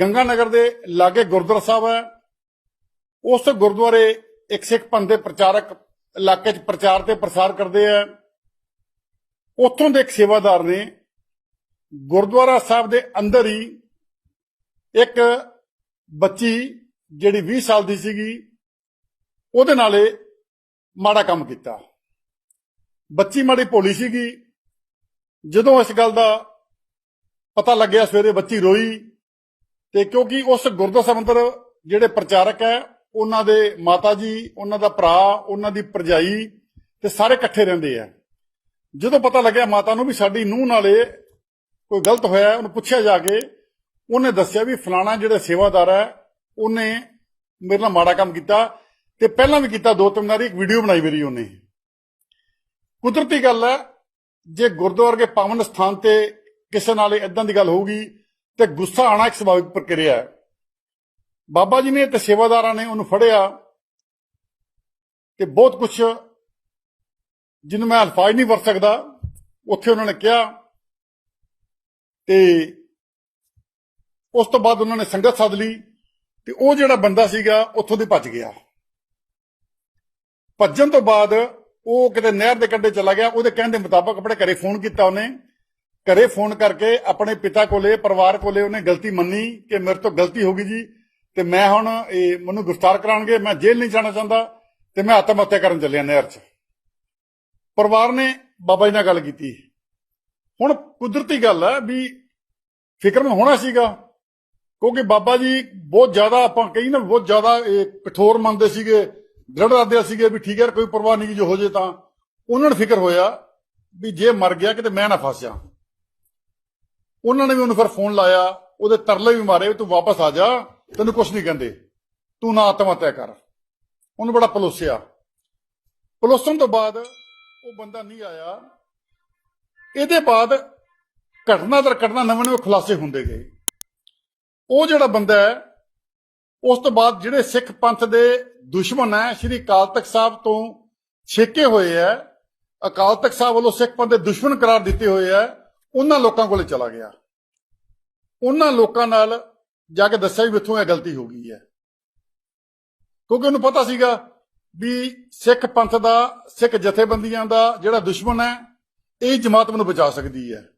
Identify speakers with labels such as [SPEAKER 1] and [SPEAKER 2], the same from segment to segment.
[SPEAKER 1] ਗੰਗਾ ਨਗਰ ਦੇ ਲਾਗੇ ਗੁਰਦੁਆਰਾ ਸਾਹਿਬ ਹੈ। ਉਸ ਗੁਰਦੁਆਰੇ ਇੱਕ ਸਿੱਖ ਪੰਥ ਦੇ ਪ੍ਰਚਾਰਕ ਇਲਾਕੇ 'ਚ ਪ੍ਰਚਾਰ ਤੇ ਪ੍ਰਸਾਰ ਕਰਦੇ ਆ। ਉੱਥੋਂ ਦੇ ਇੱਕ ਸੇਵਾਦਾਰ ਨੇ ਗੁਰਦੁਆਰਾ ਸਾਹਿਬ ਦੇ ਅੰਦਰ ਹੀ ਇੱਕ ਬੱਚੀ ਜਿਹੜੀ 20 ਸਾਲ ਦੀ ਸੀਗੀ, ਉਹਦੇ ਨਾਲੇ ਮਾੜਾ ਕੰਮ ਕੀਤਾ। ਬੱਚੀ ਮਾੜੀ ਭੋਲੀ ਸੀਗੀ। ਜਦੋਂ ਇਸ ਗੱਲ ਦਾ ਪਤਾ ਲੱਗਿਆ, ਸਵੇਰੇ ਬੱਚੀ ਰੋਈ। ਤੇ ਕਿਉਂਕਿ ਉਸ ਗੁਰਦੁਆਰਾ ਸਾਹਿਬ ਜਿਹੜੇ ਪ੍ਰਚਾਰਕ ਹੈ, ਉਹਨਾਂ ਦੇ ਮਾਤਾ ਜੀ, ਉਹਨਾਂ ਦਾ ਭਰਾ, ਉਹਨਾਂ ਦੀ ਭਰਜਾਈ ਤੇ ਸਾਰੇ ਇਕੱਠੇ ਰਹਿੰਦੇ ਆ। ਜਦੋਂ ਪਤਾ ਲੱਗਿਆ ਮਾਤਾ ਨੂੰ ਵੀ ਸਾਡੀ ਨੂੰਹ ਨਾਲੇ ਕੋਈ ਗਲਤ ਹੋਇਆ, ਉਹਨੂੰ ਪੁੱਛਿਆ ਜਾ ਕੇ, ਉਹਨੇ ਦੱਸਿਆ ਵੀ ਫਲਾਣਾ ਜਿਹੜਾ ਸੇਵਾਦਾਰ ਹੈ, ਉਹਨੇ ਮੇਰੇ ਨਾਲ ਮਾੜਾ ਕੰਮ ਕੀਤਾ ਤੇ ਪਹਿਲਾਂ ਵੀ ਕੀਤਾ, ਦੋ ਤਿੰਨ ਵਾਰੀ ਇੱਕ ਵੀਡੀਓ ਬਣਾਈ ਮੇਰੀ ਉਹਨੇ। ਕੁਦਰਤੀ ਗੱਲ ਹੈ, ਜੇ ਗੁਰਦੁਆਰੇ ਦੇ ਪਾਵਨ ਸਥਾਨ ਤੇ ਕਿਸੇ ਨਾਲ ਇਦਾਂ ਦੀ ਗੱਲ ਹੋਊਗੀ ਤੇ ਗੁੱਸਾ ਆਣਾ ਇੱਕ ਸੁਭਾਵਿਕ ਪ੍ਰਕਿਰਿਆ ਹੈ। ਬਾਬਾ ਜੀ ਨੇ ਤੇ ਸੇਵਾਦਾਰਾਂ ਨੇ ਉਹਨੂੰ ਫੜਿਆ ਤੇ ਬਹੁਤ ਕੁਝ ਜਿਹਨੂੰ ਮੈਂ ਅਲਫਾਜ਼ ਨਹੀਂ ਵਰਤ ਸਕਦਾ, ਉੱਥੇ ਉਹਨਾਂ ਨੇ ਕਿਹਾ ਤੇ ਉਸ ਤੋਂ ਬਾਅਦ ਉਹਨਾਂ ਨੇ ਸੰਗਤ ਸੱਦ ਲਈ ਤੇ ਉਹ ਜਿਹੜਾ ਬੰਦਾ ਸੀਗਾ ਉੱਥੋਂ ਦੀ ਭੱਜ ਗਿਆ। ਭੱਜਣ ਤੋਂ ਬਾਅਦ ਉਹ ਕਿਤੇ ਨਹਿਰ ਦੇ ਕੰਢੇ ਚਲਾ ਗਿਆ, ਉਹਦੇ ਕਹਿਣ ਦੇ ਮੁਤਾਬਕ ਆਪਣੇ ਘਰੇ ਫੋਨ ਕੀਤਾ ਉਹਨੇ। ਘਰੇ ਫੋਨ ਕਰਕੇ ਆਪਣੇ ਪਿਤਾ ਕੋਲੇ, ਪਰਿਵਾਰ ਕੋਲੇ ਉਹਨੇ ਗਲਤੀ ਮੰਨੀ ਕਿ ਮੇਰੇ ਤੋਂ ਗਲਤੀ ਹੋ ਗਈ ਜੀ, ਤੇ ਮੈਂ ਹੁਣ ਇਹ ਮੈਨੂੰ ਗ੍ਰਿਫਤਾਰ ਕਰਾਉਣਗੇ, ਮੈਂ ਜੇਲ੍ਹ ਨਹੀਂ ਜਾਣਾ ਚਾਹੁੰਦਾ, ਤੇ ਮੈਂ ਆਤਮ ਹੱਤਿਆ ਕਰਨ ਚੱਲਿਆ ਨਹਿਰ 'ਚ। ਪਰਿਵਾਰ ਨੇ ਬਾਬਾ ਜੀ ਨਾਲ ਗੱਲ ਕੀਤੀ। ਹੁਣ ਕੁਦਰਤੀ ਗੱਲ ਹੈ ਵੀ ਫਿਕਰਮੰਦ ਹੋਣਾ ਸੀਗਾ, ਕਿਉਂਕਿ ਬਾਬਾ ਜੀ ਬਹੁਤ ਜ਼ਿਆਦਾ ਆਪਾਂ ਕਹੀ ਨਾ, ਬਹੁਤ ਜ਼ਿਆਦਾ ਇਹ ਕਠੋਰ ਮੰਨਦੇ ਸੀਗੇ, ਦ੍ਰਿੜ ਰੱਖਦੇ ਸੀਗੇ ਵੀ ਠੀਕ ਹੈ, ਕੋਈ ਪਰਵਾਹ ਨਹੀਂ ਜੋ ਹੋ ਜੇ ਤਾਂ। ਉਹਨਾਂ ਨੂੰ ਫਿਕਰ ਹੋਇਆ ਵੀ ਜੇ ਮਰ ਗਿਆ ਕਿਤੇ ਮੈਂ ਨਾ ਫਸ ਜਾ ਉਹਨਾਂ ਨੇ ਵੀ ਉਹਨੂੰ ਫਿਰ ਫੋਨ ਲਾਇਆ, ਉਹਦੇ ਤਰਲੇ ਵੀ ਮਾਰੇ ਤੂੰ ਵਾਪਸ ਆ ਜਾ, ਤੈਨੂੰ ਕੁਝ ਨਹੀਂ ਕਹਿੰਦੇ। ਤੂੰ ਨਾ ਆਤਮ ਹੱਤਿਆ ਕਰ। ਉਹਨੂੰ ਬੜਾ ਪਲੋਸਿਆ। ਪਲੋਸਣ ਤੋਂ ਬਾਅਦ ਉਹ ਬੰਦਾ ਨਹੀਂ ਆਇਆ। ਇਹਦੇ ਬਾਅਦ ਘਟਨਾ ਦਰ ਘਟਨਾ ਨਵੇਂ ਨਵੇਂ ਖੁਲਾਸੇ ਹੁੰਦੇ ਗਏ। ਉਹ ਜਿਹੜਾ ਬੰਦਾ ਹੈ, ਉਸ ਤੋਂ ਬਾਅਦ ਜਿਹੜੇ ਸਿੱਖ ਪੰਥ ਦੇ ਦੁਸ਼ਮਣ ਹੈ, ਸ਼੍ਰੀ ਅਕਾਲ ਤਖਤ ਸਾਹਿਬ ਤੋਂ ਛੇਕੇ ਹੋਏ ਹੈ, ਅਕਾਲ ਤਖਤ ਸਾਹਿਬ ਵੱਲੋਂ ਸਿੱਖ ਪੰਥ ਦੇ ਦੁਸ਼ਮਣ ਕਰਾਰ ਦਿੱਤੇ ਹੋਏ ਹੈ ਉਹਨਾਂ ਲੋਕਾਂ ਕੋਲੇ ਚਲਾ ਗਿਆ। ਉਹਨਾਂ ਲੋਕਾਂ ਨਾਲ ਜਾ ਕੇ ਦੱਸਿਆ ਵੀ ਇੱਥੋਂ ਇਹ ਗਲਤੀ ਹੋ ਗਈ ਹੈ। ਕਿਉਂਕਿ ਉਹਨੂੰ ਪਤਾ ਸੀਗਾ ਵੀ ਸਿੱਖ ਪੰਥ ਦਾ, ਸਿੱਖ ਜਥੇਬੰਦੀਆਂ ਦਾ ਜਿਹੜਾ ਦੁਸ਼ਮਣ ਹੈ, ਇਹ ਜਮਾਤ ਮੈਨੂੰ ਬਚਾ ਸਕਦੀ ਹੈ।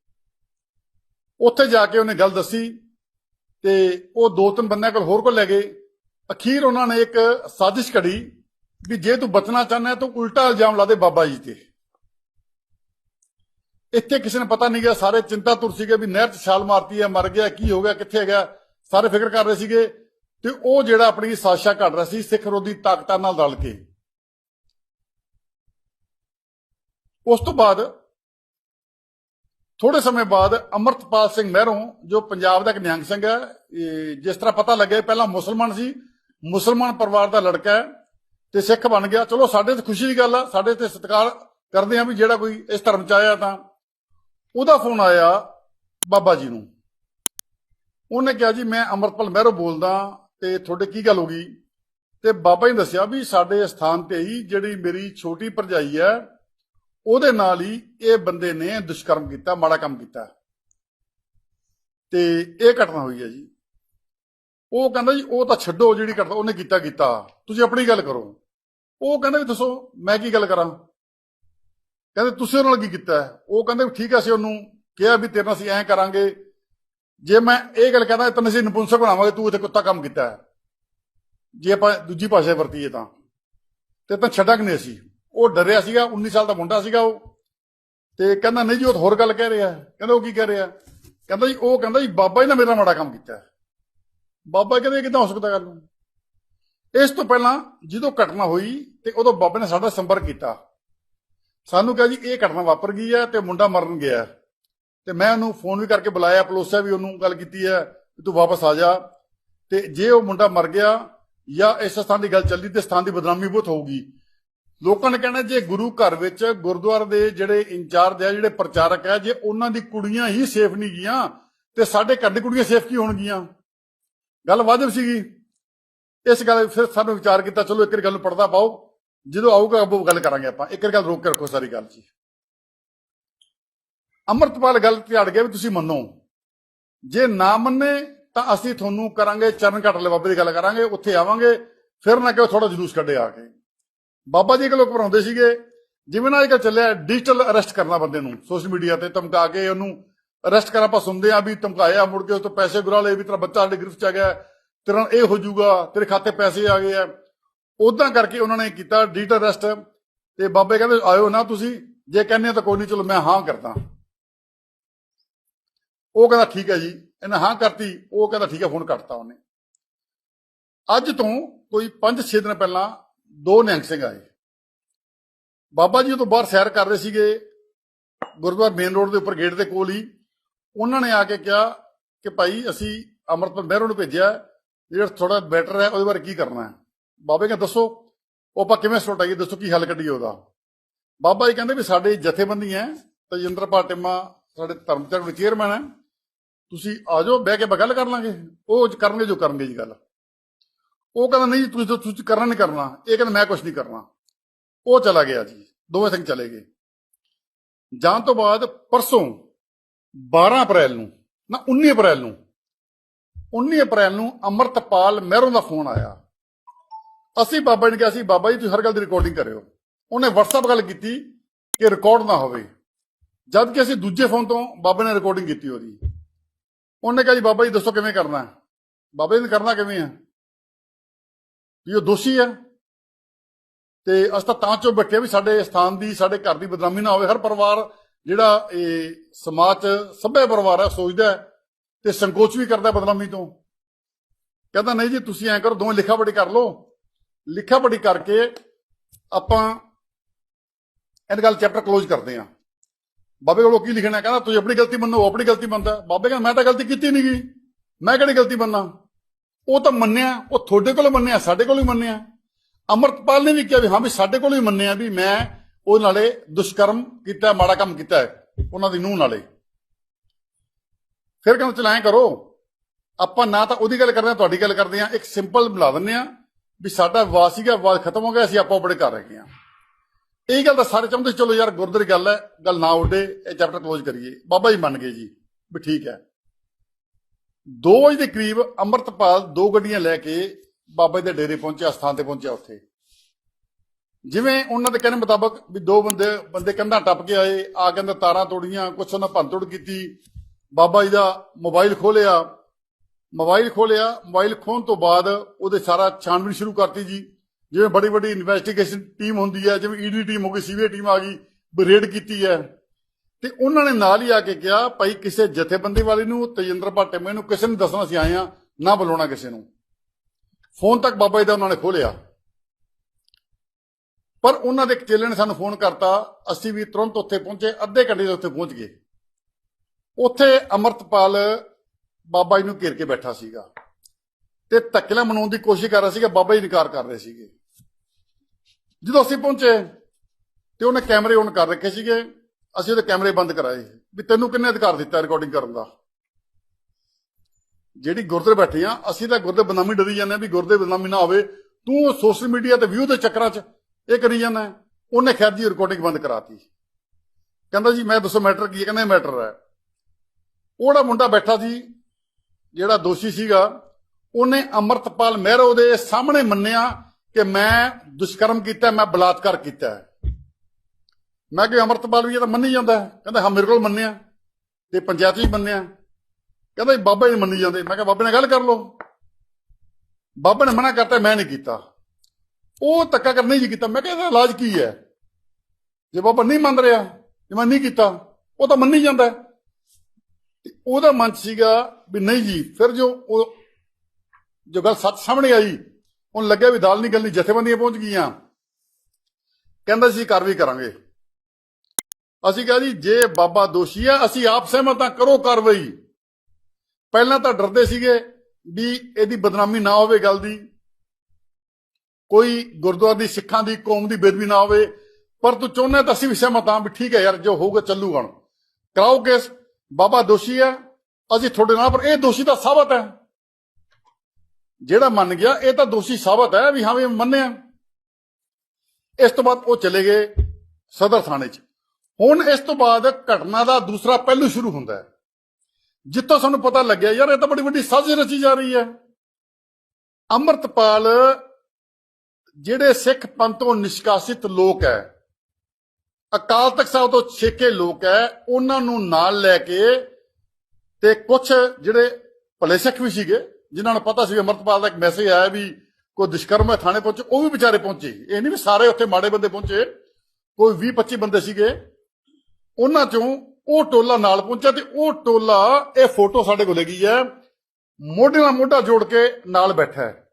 [SPEAKER 1] ਉੱਥੇ ਜਾ ਕੇ ਉਹਨੇ ਗੱਲ ਦੱਸੀ ਤੇ ਉਹ ਦੋ ਤਿੰਨ ਬੰਦਿਆਂ ਕੋਲ ਹੋਰ ਕੋਲ ਲੈ ਗਏ। ਅਖੀਰ ਉਹਨਾਂ ਨੇ ਇੱਕ ਸਾਜ਼ਿਸ਼ ਘੜੀ ਵੀ ਜੇ ਤੂੰ ਬਚਣਾ ਚਾਹੁੰਦਾ ਹੈ ਤਾਂ ਉਲਟਾ ਇਲਜ਼ਾਮ ਲਾ ਦੇ ਬਾਬਾ ਜੀ ਤੇ। ਇੱਥੇ ਕਿਸੇ ਨੂੰ ਪਤਾ ਨਹੀਂ ਗਿਆ, ਸਾਰੇ ਚਿੰਤਾ ਤੁਰ ਸੀਗੇ ਵੀ ਨਹਿਰ 'ਚ ਛਾਲ ਮਾਰਤੀ ਹੈ, ਮਰ ਗਿਆ, ਕੀ ਹੋ ਗਿਆ, ਕਿੱਥੇ ਗਿਆ ਸਾਰੇ ਫਿਕਰ ਕਰ ਰਹੇ ਸੀਗੇ ਤੇ ਉਹ ਜਿਹੜਾ ਆਪਣੀ ਸਾਸ਼ਾ ਘੜ ਰਿਹਾ ਸੀ, ਸਿੱਖ ਵਿਰੋਧੀ ਤਾਕਤਾਂ ਨਾਲ ਰਲ ਕੇ। ਉਸ ਤੋਂ ਬਾਅਦ ਥੋੜੇ ਸਮੇਂ ਬਾਅਦ ਅਮਰਤਪਾਲ ਸਿੰਘ ਮਹਿਰੋਂ, ਜੋ ਪੰਜਾਬ ਦਾ ਇੱਕ ਨਿਹੰਗ ਸਿੰਘ ਹੈ ਜਿਸ ਤਰ੍ਹਾਂ ਪਤਾ ਲੱਗਿਆ ਪਹਿਲਾਂ ਮੁਸਲਮਾਨ ਸੀ, ਮੁਸਲਮਾਨ ਪਰਿਵਾਰ ਦਾ ਲੜਕਾ ਹੈ ਤੇ ਸਿੱਖ ਬਣ ਗਿਆ। ਚਲੋ, ਸਾਡੇ ਤੇ ਖੁਸ਼ੀ ਦੀ ਗੱਲ ਆ, ਸਾਡੇ ਤੇ ਸਤਿਕਾਰ ਕਰਦੇ ਆ ਵੀ ਜਿਹੜਾ ਕੋਈ ਇਸ ਧਰਮ ਚ ਆਇਆ ਤਾਂ ਉਹਦਾ ਫੋਨ ਆਇਆ ਬਾਬਾ ਜੀ ਨੂੰ। ਉਹਨੇ ਕਿਹਾ ਜੀ, ਮੈਂ ਅਮਰਤਪਾਲ ਮਹਿਰੋ ਬੋਲਦਾ ਤੇ ਤੁਹਾਡੇ ਕੀ ਗੱਲ ਹੋ ਗਈ? ਤੇ ਬਾਬਾ ਜੀ ਨੇ ਦੱਸਿਆ ਵੀ ਸਾਡੇ ਸਥਾਨ ਤੇ ਹੀ ਜਿਹੜੀ ਮੇਰੀ ਛੋਟੀ ਭਰਜਾਈ ਹੈ, ਉਹਦੇ ਨਾਲ ਹੀ ਇਹ ਬੰਦੇ ਨੇ ਦੁਸ਼ਕਰਮ ਕੀਤਾ, ਮਾੜਾ ਕੰਮ ਕੀਤਾ। ਤੇ ਇਹ ਘਟਨਾ ਹੋਈ ਹੈ ਜੀ। ਉਹ ਕਹਿੰਦਾ ਜੀ, ਉਹ ਤਾਂ ਛੱਡੋ ਜਿਹੜੀ ਘਟਨਾ ਉਹਨੇ ਕੀਤਾ ਕੀਤਾ ਤੁਸੀਂ ਆਪਣੀ ਗੱਲ ਕਰੋ। ਉਹ ਕਹਿੰਦਾ ਵੀ ਦੱਸੋ, ਮੈਂ ਕੀ ਗੱਲ ਕਰਾਂ? ਕਹਿੰਦੇ, ਤੁਸੀਂ ਉਹਨਾਂ ਨਾਲ ਕੀ ਕੀਤਾ? ਉਹ ਕਹਿੰਦੇ ਵੀ ਠੀਕ ਹੈ ਅਸੀਂ ਉਹਨੂੰ ਕਿਹਾ ਵੀ ਤੇਰੇ ਨਾਲ ਅਸੀਂ ਐਂ ਕਰਾਂਗੇ। ਜੇ ਮੈਂ ਇਹ ਗੱਲ ਕਹਿੰਦਾ ਤੈਨੂੰ ਅਸੀਂ ਨਪੁੰਸਕ ਬਣਾਵਾਂਗੇ, ਤੂੰ ਇੱਥੇ ਕੁੱਤਾ ਕੰਮ ਕੀਤਾ ਹੈ। ਜੇ ਆਪਾਂ ਦੂਜੀ ਭਾਸ਼ਾ ਵਰਤੀਏ ਤਾਂ। ਤੇ ਤਾਂ ਛੱਡਾਂਗੇ ਨਹੀਂ ਅਸੀਂ? ਉਹ ਡਰਿਆ ਸੀਗਾ 19 ਸਾਲ ਦਾ ਮੁੰਡਾ ਸੀਗਾ ਉਹ। ਤੇ ਕਹਿੰਦਾ, ਨਹੀਂ ਜੀ, ਉਹ ਹੋਰ ਗੱਲ ਕਹਿ ਰਿਹਾ ਕਹਿੰਦਾ, ਉਹ ਕੀ ਕਹਿ ਰਿਹਾ? ਕਹਿੰਦਾ ਜੀ, ਉਹ ਕਹਿੰਦਾ ਜੀ, ਬਾਬਾ ਜੀ ਨੇ ਮੇਰਾ ਮਾੜਾ ਕੰਮ ਕੀਤਾ ਬਾਬਾ ਕਹਿੰਦੇ ਕਿਦਾਂ ਹੋ ਸਕਦਾ ਗੱਲ? ਨੂੰ ਇਸ ਤੋਂ ਪਹਿਲਾਂ ਜਦੋਂ ਘਟਨਾ ਹੋਈ ਤੇ ਉਦੋਂ ਬਾਬੇ ਨੇ ਸਾਡਾ ਸੰਪਰਕ ਕੀਤਾ। ਸਾਨੂੰ ਕਿਹਾ ਜੀ, ਇਹ ਘਟਨਾ ਵਾਪਰ ਗਈ ਹੈ ਤੇ ਮੁੰਡਾ ਮਰਨ ਗਿਆ ਤੇ ਮੈਂ ਉਹਨੂੰ ਫੋਨ ਵੀ ਕਰਕੇ ਬੁਲਾਇਆ, ਪਲੋਸਿਆ ਵੀ ਉਹਨੂੰ ਗੱਲ ਕੀਤੀ ਹੈ ਵੀ ਤੂੰ ਵਾਪਸ ਆ ਜਾ। ਤੇ ਜੇ ਉਹ ਮੁੰਡਾ ਮਰ ਗਿਆ ਜਾਂ ਇਸ ਸਥਾਨ ਦੀ ਗੱਲ ਚੱਲੀ ਤੇ ਸਥਾਨ ਦੀ ਬਦਨਾਮੀ ਬਹੁਤ ਹੋਊਗੀ। ਲੋਕਾਂ ਨੇ ਕਹਿਣਾ ਜੇ ਗੁਰੂ ਘਰ ਵਿੱਚ ਗੁਰਦੁਆਰੇ ਦੇ ਜਿਹੜੇ ਇੰਚਾਰਜ ਆ, ਜਿਹੜੇ ਪ੍ਰਚਾਰਕ ਆ, ਜੇ ਉਹਨਾਂ ਦੀ ਕੁੜੀਆਂ ਹੀ ਸੇਫ ਨਹੀਂ ਗਈਆਂ ਤੇ ਸਾਡੇ ਘਰ ਦੀ ਕੁੜੀਆਂ ਸੇਫ ਕੀ ਹੋਣਗੀਆਂ ਗੱਲ ਵਾਜਬ ਸੀਗੀ। ਇਸ ਗੱਲ ਫਿਰ ਸਾਨੂੰ ਵਿਚਾਰ ਕੀਤਾ, ਚਲੋ ਇੱਕ ਵਾਰੀ ਗੱਲ ਨੂੰ ਪੜਦਾ ਪਾਓ। ਜਦੋਂ ਆਊਗਾ ਉਹ ਗੱਲ ਕਰਾਂਗੇ ਆਪਾਂ। ਇੱਕ ਵਾਰੀ ਗੱਲ ਰੋਕ ਕੇ ਰੱਖੋ ਸਾਰੀ ਗੱਲ, ਜੀ। ਅੰਮ੍ਰਿਤਪਾਲ ਗੱਲ ਤੇ ਅੜ ਗਿਆ ਵੀ ਤੁਸੀਂ ਮੰਨੋ। ਜੇ ਨਾ ਮੰਨੇ, ਤਾਂ ਅਸੀਂ ਤੁਹਾਨੂੰ ਕਰਾਂਗੇ ਚਰਨ ਘੱਟ ਲੈ ਬਾਬੇ ਦੀ ਗੱਲ ਕਰਾਂਗੇ, ਉੱਥੇ ਆਵਾਂਗੇ, ਫਿਰ ਨਾ ਕਿ ਥੋੜਾ ਜਲੂਸ ਕੱਢੇ ਆ ਕੇ। ਬਾਬਾ ਜੀ ਕੋਲ ਘਬਰਾਉਂਦੇ ਸੀਗੇ, ਜਿਵੇਂ ਨਾ ਅੱਜ ਚੱਲਿਆ ਡਿਜੀਟਲ ਅਰੈਸਟ ਕਰਨਾ ਬੰਦੇ ਨੂੰ ਸੋਸ਼ਲ ਮੀਡੀਆ ਤੇ ਧਮਕਾ ਕੇ ਉਹਨੂੰ ਅਰੈਸਟ ਕਰਾਂ ਆਪਾਂ ਸੁਣਦੇ ਆ ਵੀ ਧਮਕਾਇਆ ਮੁੜ ਕੇ ਉਸ ਤੋਂ ਪੈਸੇ ਗੁਰਾ ਲਏ ਵੀ ਤੇਰਾ ਬੱਚਾ ਸਾਡੇ ਗ੍ਰਿਫਤ ਚ ਆ ਗਿਆ, ਤੇਰਾ ਇਹ ਹੋ ਜਾਊਗਾ, ਤੇਰੇ ਖਾਤੇ ਪੈਸੇ ਆ ਗਏ ਆ। ਉਦਾਂ ਕਰਕੇ ਉਹਨਾਂ ਨੇ ਕੀਤਾ ਡਿਜੀਟਲ ਅਰੈਸਟ ਤੇ ਬਾਬੇ ਕਹਿੰਦੇ ਆਇਓ ਨਾ ਤੁਸੀਂ, ਜੇ ਕਹਿੰਦੇ ਤਾਂ ਕੋਈ ਨਹੀਂ, ਚਲੋ ਮੈਂ ਹਾਂ ਕਰਦਾ। ਉਹ ਕਹਿੰਦਾ ਠੀਕ ਹੈ ਜੀ, ਇਹਨੇ ਹਾਂ ਕਰਤੀ, ਉਹ ਕਹਿੰਦਾ ਠੀਕ ਹੈ ਫੋਨ ਕੱਟਤਾ ਉਹਨੇ। ਅੱਜ ਤੋਂ ਕੋਈ 5-6 ਦਿਨ ਪਹਿਲਾਂ ਦੋ ਨਿਹੰਗ ਸਿੰਘ ਆਏ। ਬਾਬਾ ਜੀ ਉਹ ਤੋਂ ਬਾਹਰ ਸੈਰ ਕਰ ਰਹੇ ਸੀਗੇ, ਗੁਰਦੁਆਰਾ ਮੇਨ ਰੋਡ ਦੇ ਉੱਪਰ ਗੇਟ ਦੇ ਕੋਲ ਹੀ। ਉਹਨਾਂ ਨੇ ਆ ਕੇ ਕਿਹਾ ਕਿ ਭਾਈ ਅਸੀਂ ਅਮਰਤਪਾਲ ਮਹਿਰੋ ਨੂੰ ਭੇਜਿਆ, ਜਿਹੜਾ ਥੋੜਾ ਬੈਟਰ ਹੈ, ਉਹਦੇ ਬਾਰੇ ਕੀ ਕਰਨਾ ਹੈ? ਬਾਬੇ ਕਹਿੰਦੇ, ਦੱਸੋ, ਉਹ ਆਪਾਂ ਕਿਵੇਂ ਸੁਲਟਾਈਏ ਦੱਸੋ ਕੀ ਹੱਲ ਕੱਢੀਏ ਉਹਦਾ? ਬਾਬਾ ਜੀ ਕਹਿੰਦੇ ਵੀ ਸਾਡੇ ਜਥੇਬੰਦੀ ਹੈ ਤਜਿੰਦਰਪਾਲ ਟਿੰਮਾ ਸਾਡੇ ਧਰਮਚਰਨ ਦੇ ਚੇਅਰਮੈਨ ਹੈ। ਤੁਸੀਂ ਆ ਜਾਓ, ਬਹਿ ਕੇ ਆਪਾਂ ਗੱਲ ਕਰ ਲਾਂਗੇ। ਉਹ ਕਰਨਗੇ, ਜੋ ਕਰਨਗੇ ਜੀ ਗੱਲ। ਉਹ ਕਹਿੰਦਾ, ਨਹੀਂ ਜੀ, ਤੁਸੀਂ ਤੁਸੀਂ ਕਰਨਾ ਨਹੀਂ ਕਰਨਾ, ਇਹ ਕਹਿੰਦਾ, ਮੈਂ ਕੁਝ ਨਹੀਂ ਕਰਨਾ। ਉਹ ਚਲਾ ਗਿਆ ਜੀ, ਦੋਵੇਂ ਸਿੰਘ ਚਲੇ ਗਏ। ਜਾਣ ਤੋਂ ਬਾਅਦ ਪਰਸੋਂ 12 ਅਪ੍ਰੈਲ ਨੂੰ, ਨਾ 19 ਅਪ੍ਰੈਲ ਨੂੰ 19 ਅਪ੍ਰੈਲ ਨੂੰ ਅਮਰਤਪਾਲ ਮਹਿਰੋਂ ਦਾ ਫੋਨ ਆਇਆ। ਅਸੀਂ ਬਾਬਾ ਜੀ ਨੇ ਕਿਹਾ ਸੀ, ਬਾਬਾ ਜੀ, ਤੁਸੀਂ ਹਰ ਗੱਲ ਦੀ ਰਿਕਾਰਡਿੰਗ ਕਰਿਓ। ਉਹਨੇ WhatsApp ਗੱਲ ਕੀਤੀ ਕਿ ਰਿਕਾਰਡ ਨਾ ਹੋਵੇ। ਜਦ ਕਿ ਅਸੀਂ ਦੂਜੇ ਫੋਨ ਤੋਂ ਬਾਬੇ ਨੇ ਰਿਕਾਰਡਿੰਗ ਕੀਤੀ ਉਹਦੀ। ਉਹਨੇ ਕਿਹਾ ਜੀ, ਬਾਬਾ ਜੀ, ਦੱਸੋ ਕਿਵੇਂ ਕਰਨਾ ਹੈ? ਬਾਬਾ ਜੀ ਨੇ ਕਰਨਾ ਕਿਵੇਂ ਹੈ? ਵੀ ਉਹ ਦੋਸ਼ੀ ਹੈ। ਤੇ ਅਸੀਂ ਤਾਂ ਤਾਂ ਚੋਂ ਬੈਠੇ ਵੀ ਸਾਡੇ ਸਥਾਨ ਦੀ, ਸਾਡੇ ਘਰ ਦੀ ਬਦਨਾਮੀ ਨਾ ਹੋਵੇ। ਹਰ ਪਰਿਵਾਰ ਜਿਹੜਾ ਇਹ ਸਮਾਜ 'ਚ ਸਭੇ ਪਰਿਵਾਰ ਹੈ ਸੋਚਦਾ ਹੈ ਤੇ ਸੰਕੋਚ ਵੀ ਕਰਦਾ ਬਦਨਾਮੀ ਤੋਂ। ਕਹਿੰਦਾ, ਨਹੀਂ ਜੀ, ਤੁਸੀਂ ਐਂ ਕਰੋ, ਦੋਵੇਂ ਲਿਖਾ ਪੜੀ ਕਰ ਲਓ। ਲਿਖਾ ਪੜੀ ਕਰਕੇ ਆਪਾਂ ਇਹ ਗੱਲ ਚੈਪਟਰ ਕਲੋਜ਼ ਕਰਦੇ ਹਾਂ। ਬਾਬੇ ਕੋਲੋਂ ਕੀ ਲਿਖਣਾ ਕਹਿੰਦਾ, ਤੁਸੀਂ ਆਪਣੀ ਗਲਤੀ ਮੰਨੋ, ਉਹ ਆਪਣੀ ਗਲਤੀ ਮੰਨਦਾ। ਬਾਬੇ ਕਹਿੰਦਾ, ਮੈਂ ਤਾਂ ਗਲਤੀ ਕੀਤੀ ਨਹੀਂ ਗਈ ਮੈਂ ਕਿਹੜੀ ਗਲਤੀ ਮੰਨਾਂ? ਉਹ ਤਾਂ ਮੰਨਿਆ, ਉਹ ਤੁਹਾਡੇ ਕੋਲੋਂ ਮੰਨਿਆ, ਸਾਡੇ ਕੋਲੋਂ ਵੀ ਮੰਨਿਆ। ਅਮਰਤਪਾਲ ਨੇ ਵੀ ਕਿਹਾ ਵੀ, ਹਾਂ ਵੀ ਸਾਡੇ ਕੋਲੋਂ ਵੀ ਮੰਨਿਆ ਵੀ ਮੈਂ ਉਹ ਨਾਲੇ ਦੁਸ਼ਕਰਮ ਕੀਤਾ, ਮਾੜਾ ਕੰਮ ਕੀਤਾ ਉਹਨਾਂ ਦੀ ਨੂੰਹ ਨਾਲੇ। ਫਿਰ ਕਹਿੰਦਾ ਚਲਾਇਆ ਕਰੋ, ਆਪਾਂ ਨਾ ਤਾਂ ਉਹਦੀ ਗੱਲ ਕਰਦੇ ਆ ਤੁਹਾਡੀ ਗੱਲ ਕਰਦੇ ਆ ਇੱਕ ਸਿੰਪਲ ਬੁਲਾ ਦਿੰਦੇ ਆ ਵੀ ਸਾਡਾ ਵਿਵਾਦ ਸੀਗਾ ਵਿਵਾਦ ਖਤਮ ਹੋ ਗਿਆ, ਅਸੀਂ ਆਪੋ ਆਪਣੇ ਘਰ ਰਹਿ ਗਏ ਆ ਇਹ ਗੱਲ ਤਾਂ ਸਾਰੇ ਚਾਹੁੰਦੇ ਚਲੋ ਯਾਰ ਗੁਰਦੁਆਰੇ ਗੱਲ ਹੈ, ਗੱਲ ਨਾ ਉੱਡੇ, ਇਹ ਚੈਪਟਰ ਕਲੋਜ਼ ਕਰੀਏ। ਬਾਬਾ ਜੀ ਮੰਨ ਗਏ ਜੀ, ਵੀ ਠੀਕ ਹੈ। 2 ਵਜੇ ਦੇ ਕਰੀਬ ਅੰਮ੍ਰਿਤਪਾਲ ਦੋ ਗੱਡੀਆਂ ਲੈ ਕੇ ਬਾਬਾ ਜੀ ਦੇ ਡੇਰੇ ਪਹੁੰਚਿਆ, ਸਥਾਨ ਤੇ ਪਹੁੰਚਿਆ ਉੱਥੇ। ਜਿਵੇਂ ਉਹਨਾਂ ਦੇ ਕਹਿਣ ਮੁਤਾਬਕ ਵੀ ਦੋ ਬੰਦੇ ਬੰਦੇ ਕੰਧਾਂ ਟੱਪ ਕੇ ਆਏ, ਆ ਕੇ ਤਾਰਾਂ ਤੋੜੀਆਂ, ਕੁਛ ਉਹਨਾਂ ਭੰਨਤੋੜ ਕੀਤੀ। ਬਾਬਾ ਜੀ ਦਾ ਮੋਬਾਈਲ ਖੋਲਿਆ ਮੋਬਾਈਲ ਖੋਲਿਆ, ਮੋਬਾਈਲ ਖੋਣ ਤੋਂ ਬਾਅਦ ਉਹਦੇ ਸਾਰਾ ਛਾਣਬੀਣ ਸ਼ੁਰੂ ਕਰਤੀ ਜੀ। ਜਿਵੇਂ ਬੜੀ ਵੱਡੀ ਇਨਵੈਸਟੀਗੇਸ਼ਨ ਟੀਮ ਹੁੰਦੀ ਹੈ, ਜਿਵੇਂ ਈਡੀ ਟੀਮ ਹੋ ਗਈ ਸੀਬੀਆਈ ਟੀਮ ਆ ਗਈ ਰੇਡ ਕੀਤੀ ਹੈ। ਤੇ ਉਹਨਾਂ ਨੇ ਨਾਲ ਹੀ ਆ ਕੇ ਕਿਹਾ, ਭਾਈ, ਕਿਸੇ ਜਥੇਬੰਦੀ ਵਾਲੇ ਨੂੰ, ਤੇਜਿੰਦਰ ਭਾਟੇਮੇ ਨੂੰ ਕਿਸੇ ਨੂੰ ਦੱਸਣਾ ਸੀ ਆਏ ਆ ਨਾ ਬੁਲਾਉਣਾ ਕਿਸੇ ਨੂੰ। ਫੋਨ ਤੱਕ ਬਾਬਾ ਜੀ ਦਾ ਉਹਨਾਂ ਨੇ ਖੋਲਿਆ ਪਰ ਉਹਨਾਂ ਦੇ ਚੇਲੇ ਨੇ ਸਾਨੂੰ ਫੋਨ ਕਰਤਾ, ਅਸੀਂ ਵੀ ਤੁਰੰਤ ਉੱਥੇ ਪਹੁੰਚੇ, ਅੱਧੇ ਘੰਟੇ ਦੇ ਉੱਥੇ ਪਹੁੰਚ ਗਏ। ਉੱਥੇ ਅਮਰਤਪਾਲ ਬਾਬਾ ਜੀ ਨੂੰ ਘੇਰ ਕੇ ਬੈਠਾ ਸੀਗਾ। ਤੇ ਧੱਕੇਲਾ ਮਨਾਉਣ ਦੀ ਕੋਸ਼ਿਸ਼ ਕਰ ਰਿਹਾ ਸੀਗਾ, ਬਾਬਾ ਜੀ ਇਨਕਾਰ ਕਰ ਰਹੇ ਸੀਗੇ। ਜਦੋਂ ਅਸੀਂ ਪਹੁੰਚੇ, ਤੇ ਉਹਨੇ ਕੈਮਰੇ ਔਨ ਕਰ ਰੱਖੇ ਸੀਗੇ। ਅਸੀਂ ਉਹਦੇ ਕੈਮਰੇ ਬੰਦ ਕਰਾਏ। ਵੀ ਤੈਨੂੰ ਕਿੰਨੇ ਅਧਿਕਾਰ ਦਿੱਤਾ ਰਿਕਾਰਡਿੰਗ ਕਰਨ ਦਾ? ਜਿਹੜੀ ਗੁਰਦੇ ਬੈਠੇ ਆ, ਅਸੀਂ ਤਾਂ ਗੁਰਦੇ ਬਦਨਾਮੀ ਡਰੀ ਜਾਂਦੇ ਆ ਵੀ ਗੁਰਦੇ ਬਦਨਾਮੀ ਨਾ ਹੋਵੇ। ਤੂੰ ਸੋਸ਼ਲ ਮੀਡੀਆ ਤੇ ਵਿਊ ਦੇ ਚੱਕਰਾਂ 'ਚ ਇਹ ਕਰੀ ਜਾਂਦਾ ਹੈ। ਉਹਨੇ ਖੈਰ ਜੀ ਰਿਕਾਰਡਿੰਗ ਬੰਦ ਕਰਾਤੀ। ਕਹਿੰਦਾ ਜੀ, ਮੈਂ ਦੱਸੋ ਮੈਟਰ ਕੀ ਹੈ? ਕਹਿੰਦਾ ਮੈਟਰ ਹੈ। ਉਹੜਾ ਮੁੰਡਾ ਬੈਠਾ ਸੀ। ਜਿਹੜਾ ਦੋਸ਼ੀ ਸੀਗਾ, ਉਹਨੇ ਅਮਰਤਪਾਲ ਮਹਿਰੋ ਦੇ ਸਾਹਮਣੇ ਮੰਨਿਆ ਕਿ ਮੈਂ ਦੁਸ਼ਕਰਮ ਕੀਤਾ, ਮੈਂ ਬਲਾਤਕਾਰ ਕੀਤਾ ਮੈਂ ਕਿ ਅਮਰਤਪਾਲ ਵੀ ਇਹ ਤਾਂ ਮੰਨੀ ਜਾਂਦਾ ਕਹਿੰਦਾ, ਹਾਂ, ਮੇਰੇ ਕੋਲ ਮੰਨਿਆ। ਤੇ ਪੰਚਾਇਤ ਵੀ ਮੰਨਿਆ। ਕਹਿੰਦਾ ਬਾਬਾ ਜੀ ਨਹੀਂ ਮੰਨੀ ਜਾਂਦੇ। ਮੈਂ ਕਿਹਾ, ਬਾਬੇ ਨਾਲ ਗੱਲ ਕਰ ਲਓ। ਬਾਬਾ ਨੇ ਮਨਾ ਕਰਤਾ, ਮੈਂ ਨਹੀਂ ਕੀਤਾ। ਉਹ ਧੱਕਾ ਕਰ ਨਹੀਂ ਜੀ ਕੀਤਾ। ਮੈਂ ਕਿਹਾ, ਇਹਦਾ ਇਲਾਜ ਕੀ ਹੈ? ਜੇ ਬਾਬਾ ਨਹੀਂ ਮੰਨ ਰਿਹਾ, ਜੇ ਮੈਂ ਨਹੀਂ ਕੀਤਾ, ਉਹ ਤਾਂ ਮੰਨੀ ਜਾਂਦਾ ਉਹਦਾ ਮਨ ਸੀਗਾ ਵੀ ਨਹੀਂ ਜੀ, ਫਿਰ ਜੋ ਉਹ ਜੋ ਗੱਲ ਸੱਚ ਸਾਹਮਣੇ ਆਈ, ਉਹਨੂੰ ਲੱਗਿਆ ਵੀ ਦਾਲ ਨਹੀਂ ਗੱਲ ਨਹੀਂ ਜਥੇਬੰਦੀਆਂ ਪਹੁੰਚ ਗਈਆਂ। ਕਹਿੰਦਾ ਸੀ ਕਾਰਵਾਈ ਕਰਾਂਗੇ। ਅਸੀਂ ਕਿਹਾ ਜੀ, ਜੇ ਬਾਬਾ ਦੋਸ਼ੀ ਹੈ ਅਸੀਂ ਆਪ ਸਹਿਮਤ ਹਾਂ, ਕਰੋ ਕਾਰਵਾਈ। ਪਹਿਲਾਂ ਤਾਂ ਡਰਦੇ ਸੀਗੇ ਵੀ ਇਹਦੀ ਬਦਨਾਮੀ ਨਾ ਹੋਵੇ ਗੱਲ ਦੀ। ਕੋਈ ਗੁਰਦੁਆਰੇ ਦੀ, ਸਿੱਖਾਂ ਦੀ, ਕੌਮ ਦੀ ਬੇਦਬੀ ਨਾ ਹੋਵੇ। ਪਰ ਤੂੰ ਚਾਹੁੰਦਾ ਤਾਂ ਅਸੀਂ ਵੀ ਸਹਿਮਤ ਹਾਂ ਵੀ ਠੀਕ ਹੈ ਯਾਰ, ਜੋ ਹੋਊਗਾ ਚੱਲੂਗਾ ਹੁਣ। ਕਰਾਓ ਕੇਸ ਬਾਬਾ ਦੋਸ਼ੀ ਹੈ ਅਸੀਂ ਤੁਹਾਡੇ ਨਾਲ ਪਰ ਇਹ ਦੋਸ਼ੀ ਤਾਂ ਸਾਬਤ ਹੈ। ਜਿਹੜਾ ਮੰਨ ਗਿਆ, ਇਹ ਤਾਂ ਦੋਸ਼ੀ ਸਾਬਤ ਹੈ ਵੀ ਹਾਂ ਵੀ ਮੰਨਿਆ। ਇਸ ਤੋਂ ਬਾਅਦ ਉਹ ਚਲੇ ਗਏ ਸਦਰ ਥਾਣੇ 'ਚ। ਹੁਣ ਇਸ ਤੋਂ ਬਾਅਦ ਘਟਨਾ ਦਾ ਦੂਸਰਾ ਪਹਿਲੂ ਸ਼ੁਰੂ ਹੁੰਦਾ ਹੈ। ਜਿੱਥੋਂ ਸਾਨੂੰ ਪਤਾ ਲੱਗਿਆ, ਯਾਰ ਇਹ ਤਾਂ ਬੜੀ ਵੱਡੀ ਸਾਜ਼ਿਸ਼ ਰਚੀ ਜਾ ਰਹੀ ਹੈ। ਅੰਮ੍ਰਿਤਪਾਲ, ਜਿਹੜੇ ਸਿੱਖ ਪੰਥ ਤੋਂ ਨਿਸ਼ਕਾਸਿਤ ਲੋਕ ਹੈ ਅਕਾਲ ਤਖਤ ਸਾਹਿਬ ਤੋਂ ਛੇਕੇ ਲੋਕ ਹੈ, ਉਹਨਾਂ ਨੂੰ ਨਾਲ ਲੈ ਕੇ ਤੇ ਕੁਝ ਜਿਹੜੇ ਭਲੇ ਸਿੱਖ ਵੀ ਸੀਗੇ, ਜਿਨ੍ਹਾਂ ਨੂੰ ਪਤਾ ਸੀ ਅੰਮ੍ਰਿਤਪਾਲ ਦਾ ਇੱਕ ਮੈਸੇਜ ਆਇਆ ਵੀ ਕੋਈ ਦੁਸ਼ਕਰਮ ਹੈ ਥਾਣੇ ਪਹੁੰਚੇ, ਉਹ ਵੀ ਵਿਚਾਰੇ ਪਹੁੰਚੇ। ਇਹ ਨਹੀਂ ਵੀ ਸਾਰੇ ਉੱਥੇ ਮਾੜੇ ਬੰਦੇ ਪਹੁੰਚੇ, ਕੋਈ 20 25 ਬੰਦੇ ਸੀਗੇ। ਉਹਨਾਂ ਚੋਂ ਉਹ ਟੋਲਾ ਨਾਲ ਪਹੁੰਚਿਆ ਤੇ ਉਹ ਟੋਲਾ, ਇਹ ਫੋਟੋ ਸਾਡੇ ਕੋਲ ਹੈਗੀ ਹੈ, ਮੋਢੇ ਨਾਲ ਮੋਢਾ ਜੋੜ ਕੇ ਨਾਲ ਬੈਠਾ ਹੈ,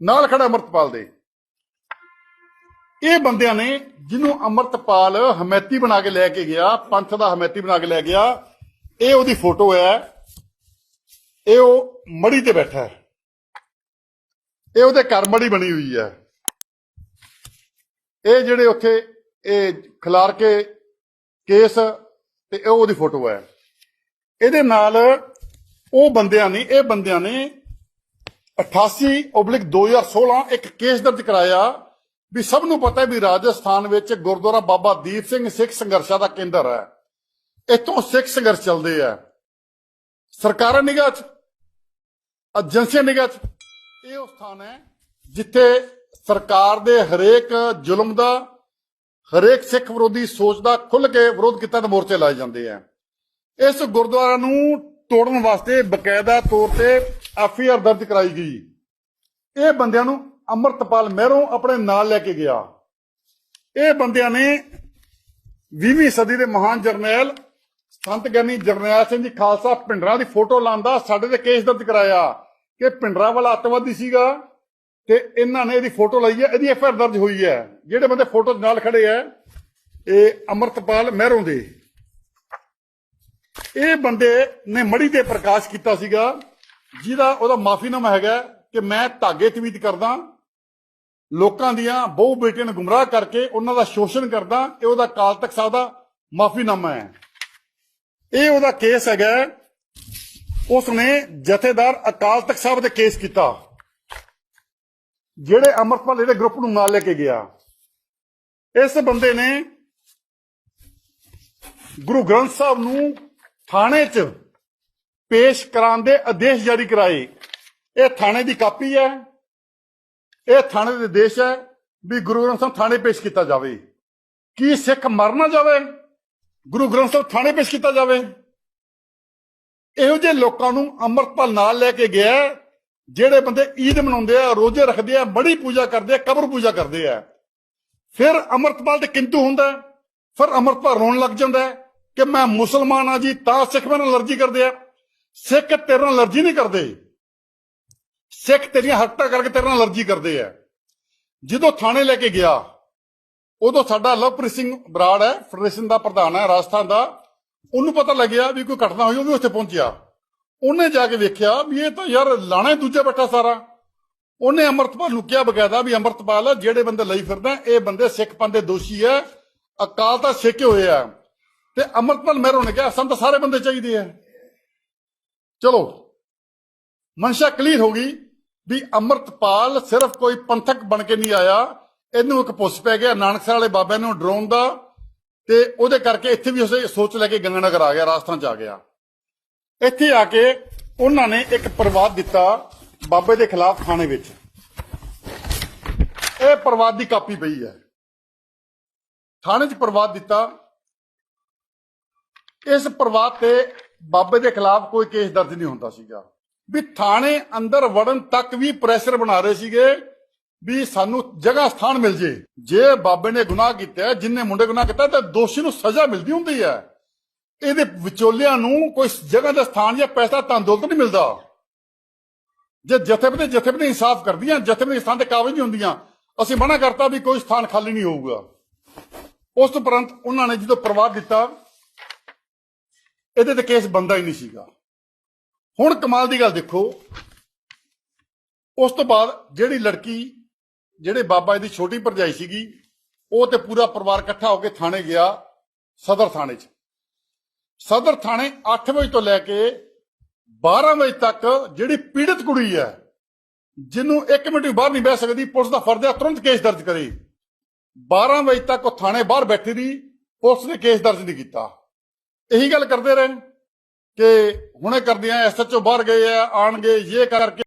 [SPEAKER 1] ਨਾਲ ਖੜਾ ਅੰਮ੍ਰਿਤਪਾਲ ਦੇ। ਇਹ ਬੰਦਿਆਂ ਨੇ ਜਿਹਨੂੰ ਅੰਮ੍ਰਿਤਪਾਲ ਹਮੈਤੀ ਬਣਾ ਕੇ ਲੈ ਕੇ ਗਿਆ, ਪੰਥ ਦਾ ਹਮੈਤੀ ਬਣਾ ਕੇ ਲੈ ਗਿਆ, ਇਹ ਉਹਦੀ ਫੋਟੋ ਹੈ। ਇਹ ਉਹ ਮੜੀ ਤੇ ਬੈਠਾ ਹੈ। ਇਹ ਉਹਦੇ ਘਰ ਮੜੀ ਬਣੀ ਹੋਈ ਹੈ। ਇਹ ਜਿਹੜੇ ਉੱਥੇ ਇਹ ਖਿਲਾਰ ਕੇ ਕੇਸ ਤੇ ਇਹ ਉਹਦੀ ਫੋਟੋ ਹੈ। ਇਹਦੇ ਨਾਲ ਉਹ ਬੰਦਿਆਂ ਨੇ, ਇਹ ਬੰਦਿਆਂ ਨੇ 88 ਓਬਲਿਕ 2016 ਇੱਕ ਕੇਸ ਦਰਜ ਕਰਾਇਆ। ਵੀ ਸਭ ਨੂੰ ਪਤਾ ਹੈ ਵੀ ਰਾਜਸਥਾਨ ਵਿੱਚ ਗੁਰਦੁਆਰਾ ਬਾਬਾ ਦੀਪ ਸਿੰਘ ਸਿੱਖ ਸੰਘਰਸ਼ਾਂ ਦਾ ਕੇਂਦਰ ਹੈ। ਇੱਥੋਂ ਸਿੱਖ ਸੰਘਰਸ਼ ਚੱਲਦੇ ਆ ਸਰਕਾਰਾਂ ਨਿਗਾਹ 'ਚ, ਏਜੰਸੀਆਂ ਨਿਗਾਹ 'ਚ, ਇਹ ਉਹ ਸਥਾਨ ਹੈ ਜਿੱਥੇ ਸਰਕਾਰ ਦੇ ਹਰੇਕ ਜ਼ੁਲਮ ਦਾ, ਹਰੇਕ ਸਿੱਖ ਵਿਰੋਧੀ ਸੋਚ ਦਾ ਖੁੱਲ ਕੇ ਵਿਰੋਧ ਕੀਤਾ ਤੇ ਮੋਰਚੇ ਲਾਏ ਜਾਂਦੇ ਆ ਇਸ ਗੁਰਦੁਆਰਾ ਨੂੰ ਤੋੜਨ ਵਾਸਤੇ ਬਕਾਇਦਾ ਤੌਰ ਤੇ ਐਫਆਈਆਰ ਦਰਜ ਕਰਾਈ ਗਈ। ਇਹ ਬੰਦਿਆਂ ਨੂੰ ਅਮਰਤਪਾਲ ਮਹਿਰੋਂ ਆਪਣੇ ਨਾਲ ਲੈ ਕੇ ਗਿਆ। ਇਹ ਬੰਦਿਆਂ ਨੇ 20ਵੀਂ ਸਦੀ ਦੇ ਮਹਾਨ ਜਰਨੈਲ, ਸੰਤ ਗਿਆਨੀ ਜਰਨੈਲ ਸਿੰਘ ਜੀ ਖਾਲਸਾ ਪਿੰਡਰਾਂ ਦੀ ਫੋਟੋ ਲਾਂਦਾ ਸਾਡੇ ਤੇ ਕੇਸ ਦਰਜ ਕਰਾਇਆ ਕਿ ਪਿੰਡਰਾਂ ਵਾਲਾ ਅੱਤਵਾਦੀ ਸੀਗਾ ਤੇ ਇਹਨਾਂ ਨੇ ਇਹਦੀ ਫੋਟੋ ਲਈ ਹੈ, ਇਹਦੀ ਐਫਆਈਆਰ ਦਰਜ ਹੋਈ ਹੈ। ਜਿਹੜੇ ਬੰਦੇ ਫੋਟੋ ਨਾਲ ਖੜੇ ਆ, ਇਹ ਅਮਰਤਪਾਲ ਮਹਿਰੋਂ ਦੇ। ਇਹ ਬੰਦੇ ਨੇ ਮੜੀ ਤੇ ਪ੍ਰਕਾਸ਼ ਕੀਤਾ ਸੀਗਾ, ਜਿਹਦਾ ਉਹਦਾ ਮਾਫੀਨਾਮਾ ਹੈਗਾ ਕਿ ਮੈਂ ਧਾਗੇ ਤਵੀਤ ਕਰਦਾ ਲੋਕਾਂ ਦੀਆਂ ਬਹੁ ਬੇਟੀਆਂ ਨੂੰ ਗੁੰਮਰਾਹ ਕਰਕੇ ਉਹਨਾਂ ਦਾ ਸ਼ੋਸ਼ਣ ਕਰਦਾ, ਇਹ ਉਹਦਾ ਕਾਲ ਤਖਤ ਸਾਹਿਬ ਦਾ ਮਾਫੀਨਾਮਾ ਹੈ। ਇਹ ਉਹਦਾ ਕੇਸ ਹੈਗਾ, ਉਸਨੇ ਜਥੇਦਾਰ ਅਕਾਲ ਤਖਤ ਸਾਹਿਬ ਦੇ ਕੇਸ ਕੀਤਾ। ਜਿਹੜੇ ਅਮਰਪਾਲ ਇਹਦੇ ਗਰੁੱਪ ਨੂੰ ਨਾਲ ਲੈ ਕੇ ਗਿਆ। ਇਸ ਬੰਦੇ ਨੇ ਗੁਰੂ ਗ੍ਰੰਥ ਸਾਹਿਬ ਨੂੰ ਥਾਣੇ 'ਚ ਪੇਸ਼ ਕਰਾਉਣ ਦੇ ਆਦੇਸ਼ ਜਾਰੀ ਕਰਾਏ। ਇਹ ਥਾਣੇ ਦੀ ਕਾਪੀ ਹੈ। ਇਹ ਥਾਣੇ ਦੇ ਦੇਸ਼ ਹੈ ਵੀ ਗੁਰੂ ਗ੍ਰੰਥ ਸਾਹਿਬ ਥਾਣੇ ਪੇਸ਼ ਕੀਤਾ ਜਾਵੇ। ਕੀ ਸਿੱਖ ਮਰ ਨਾ ਜਾਵੇ? ਗੁਰੂ ਗ੍ਰੰਥ ਸਾਹਿਬ ਥਾਣੇ ਪੇਸ਼ ਕੀਤਾ ਜਾਵੇ। ਇਹੋ ਜਿਹੇ ਲੋਕਾਂ ਨੂੰ ਅੰਮ੍ਰਿਤਪਾਲ ਨਾਲ ਲੈ ਕੇ ਗਿਆ ਜਿਹੜੇ ਬੰਦੇ ਈਦ ਮਨਾਉਂਦੇ ਆ, ਰੋਜ਼ੇ ਰੱਖਦੇ ਆ, ਬੜੀ ਪੂਜਾ ਕਰਦੇ ਆ, ਕਬਰ ਪੂਜਾ ਕਰਦੇ ਆ। ਫਿਰ ਅੰਮ੍ਰਿਤਪਾਲ ਤੇ ਕਿੰਤੂ ਹੁੰਦਾ ਫਿਰ ਅੰਮ੍ਰਿਤਪਾਲ ਰੋਣ ਲੱਗ ਜਾਂਦਾ ਕਿ ਮੈਂ ਮੁਸਲਮਾਨ ਆ ਜੀ, ਤਾਂ ਸਿੱਖ ਮੇਰੇ ਨਾਲ ਅਲਰਜੀ ਕਰਦੇ ਆ। ਸਿੱਖ ਤੇਰੇ ਨਾਲ ਅਲਰਜੀ ਨਹੀਂ ਕਰਦੇ। ਸਿੱਖ ਤੇਰੀਆਂ ਹਰਕਤਾਂ ਕਰਕੇ ਤੇਰੇ ਨਾਲ ਅਲਰਜੀ ਕਰਦੇ ਆ। ਜਦੋਂ ਥਾਣੇ ਲੈ ਕੇ ਗਿਆ, ਉਦੋਂ ਸਾਡਾ ਲਵਪ੍ਰੀਤ ਸਿੰਘ ਬਰਾੜ ਹੈ, ਫੈਡਰੇਸ਼ਨ ਦਾ ਪ੍ਰਧਾਨ ਹੈ, ਰਾਜਸਥਾਨ ਦਾ। ਉਹਨੂੰ ਪਤਾ ਲੱਗਿਆ ਵੀ ਕੋਈ ਘਟਨਾ ਹੋਈ, ਉਹ ਵੀ ਉੱਥੇ ਪਹੁੰਚਿਆ। ਉਹਨੇ ਜਾ ਕੇ ਵੇਖਿਆ ਵੀ ਇਹ ਤਾਂ ਯਾਰ ਲਾਣਾ ਹੀ ਦੂਜਾ ਬੱਠਾ ਸਾਰਾ। ਉਹਨੇ ਅੰਮ੍ਰਿਤਪਾਲ ਨੂੰ ਕਿਹਾ ਬਕਾਇਦਾ ਵੀ ਅੰਮ੍ਰਿਤਪਾਲ, ਜਿਹੜੇ ਬੰਦੇ ਲਈ ਫਿਰਦਾ, ਇਹ ਬੰਦੇ ਸਿੱਖ ਪੰਦੇ ਦੋਸ਼ੀ ਹੈ, ਅਕਾਲ ਤਾਂ ਸਿੱਖ ਹੋਏ ਆ। ਤੇ ਅੰਮ੍ਰਿਤਪਾਲ ਮਹਿਰੋਂ ਨੇ ਕਿਹਾ ਸਾਨੂੰ ਤਾਂ ਸਾਰੇ ਬੰਦੇ ਚਾਹੀਦੇ ਆ। ਚਲੋ। ਮਨਸ਼ਾ ਕਲੀਅਰ ਹੋ ਗਈ ਵੀ ਅੰਮ੍ਰਿਤਪਾਲ ਸਿਰਫ ਕੋਈ ਪੰਥਕ ਬਣ ਕੇ ਨਹੀਂ ਆਇਆ। ਇਹਨੂੰ ਇੱਕ ਪੁੱਛ ਪੈ ਗਿਆ ਨਾਨਕਸਰ ਵਾਲੇ ਬਾਬਿਆਂ ਨੂੰ ਡਰਾਉਣ ਦਾ ਤੇ ਉਹਦੇ ਕਰਕੇ ਇੱਥੇ ਵੀ ਉਸੇ ਸੋਚ ਲੈ ਕੇ ਗੰਗਾਨਗਰ ਆ ਗਿਆ, ਰਾਜਸਥਾਨ ਚ ਆ ਗਿਆ। ਇੱਥੇ ਆ ਕੇ ਉਹਨਾਂ ਨੇ ਇੱਕ ਪ੍ਰਵਾਦ ਦਿੱਤਾ ਬਾਬੇ ਦੇ ਖਿਲਾਫ ਥਾਣੇ ਵਿੱਚ। ਇਹ ਪ੍ਰਵਾਦ ਦੀ ਕਾਪੀ ਪਈ ਹੈ। ਥਾਣੇ 'ਚ ਪ੍ਰਵਾਦ ਦਿੱਤਾ। ਇਸ ਪ੍ਰਵਾਦ ਤੇ ਬਾਬੇ ਦੇ ਖਿਲਾਫ ਕੋਈ ਕੇਸ ਦਰਜ ਨਹੀਂ ਹੁੰਦਾ ਸੀਗਾ। ਵੀ ਥਾਣੇ ਅੰਦਰ ਵੜਨ ਤੱਕ ਵੀ ਪ੍ਰੈਸ਼ਰ ਬਣਾ ਰਹੇ ਸੀਗੇ ਵੀ ਸਾਨੂੰ ਜਗ੍ਹਾ ਸਥਾਨ ਮਿਲ ਜੇ। ਜੇ ਬਾਬੇ ਨੇ ਗੁਨਾਹ ਕੀਤਾ ਜਿੰਨੇ ਮੁੰਡੇ ਗੁਨਾਹ ਕੀਤਾ ਤਾਂ ਦੋਸ਼ੀ ਨੂੰ ਸਜ਼ਾ ਮਿਲਦੀ ਹੁੰਦੀ ਹੈ। ਇਹਦੇ ਵਿਚੋਲਿਆਂ ਨੂੰ ਕੋਈ ਜਗ੍ਹਾ ਦਾ ਸਥਾਨ ਜਾਂ ਪੈਸਾ ਤਾਂ ਦੌਲਤ ਨਹੀਂ ਮਿਲਦਾ। ਜੇ ਜਥੇਬੰਦੀ ਜਥੇਬੰਦੀ ਇਨਸਾਫ ਕਰਦੀਆਂ ਜਥੇਬੰਦੀ ਸਥਾਨ ਤੇ ਕਾਬਜ ਨਹੀਂ ਹੁੰਦੀਆਂ, ਅਸੀਂ ਮਨਾ ਕਰਤਾ ਵੀ ਕੋਈ ਸਥਾਨ ਖਾਲੀ ਨਹੀਂ ਹੋਊਗਾ। ਉਸ ਤੋਂ ਉਪਰੰਤ ਉਹਨਾਂ ਨੇ ਜਦੋਂ ਪ੍ਰਵਾਦ ਦਿੱਤਾ, ਇਹਦੇ ਤੇ ਕੇਸ ਬੰਦਾ ਹੀ ਨਹੀਂ ਸੀਗਾ। ਹੁਣ ਕਮਾਲ ਦੀ ਗੱਲ ਦੇਖੋ। ਉਸ ਤੋਂ ਬਾਅਦ ਜਿਹੜੀ ਲੜਕੀ, ਜਿਹੜੇ ਬਾਬਾ ਜੀ ਦੀ ਛੋਟੀ ਭਰਜਾਈ ਸੀਗੀ, ਉਹ ਤੇ ਪੂਰਾ ਪਰਿਵਾਰ ਇਕੱਠਾ ਹੋ ਕੇ ਥਾਣੇ ਗਿਆ ਸਦਰ ਥਾਣੇ 'ਚ। ਸਦਰ ਥਾਣੇ 8 ਵਜੇ ਤੋਂ ਲੈ ਕੇ 12 ਵਜੇ ਤੱਕ ਜਿਹੜੀ ਪੀੜਤ ਕੁੜੀ ਹੈ, ਜਿਹਨੂੰ 1 ਮਿੰਟ ਵੀ ਬਾਹਰ ਨਹੀਂ ਬਹਿ ਸਕਦੀ, ਪੁਲਿਸ ਦਾ ਫਰਜ਼ ਹੈ ਤੁਰੰਤ ਕੇਸ ਦਰਜ ਕਰੇ। 12 ਵਜੇ ਤੱਕ ਉਹ ਥਾਣੇ ਬਾਹਰ ਬੈਠੀ ਦੀ ਪੁਲਿਸ ਨੇ ਕੇਸ ਦਰਜ ਨਹੀਂ ਕੀਤਾ। ਇਹੀ ਗੱਲ ਕਰਦੇ ਰਹੇ। ਕਿ ਹੁਣੇ ਕਰਦੀਆਂ ਐਸਐਚਓ ਬਾਹਰ ਗਏ ਆ ਆਣਗੇ ਇਹ ਕਰਕੇ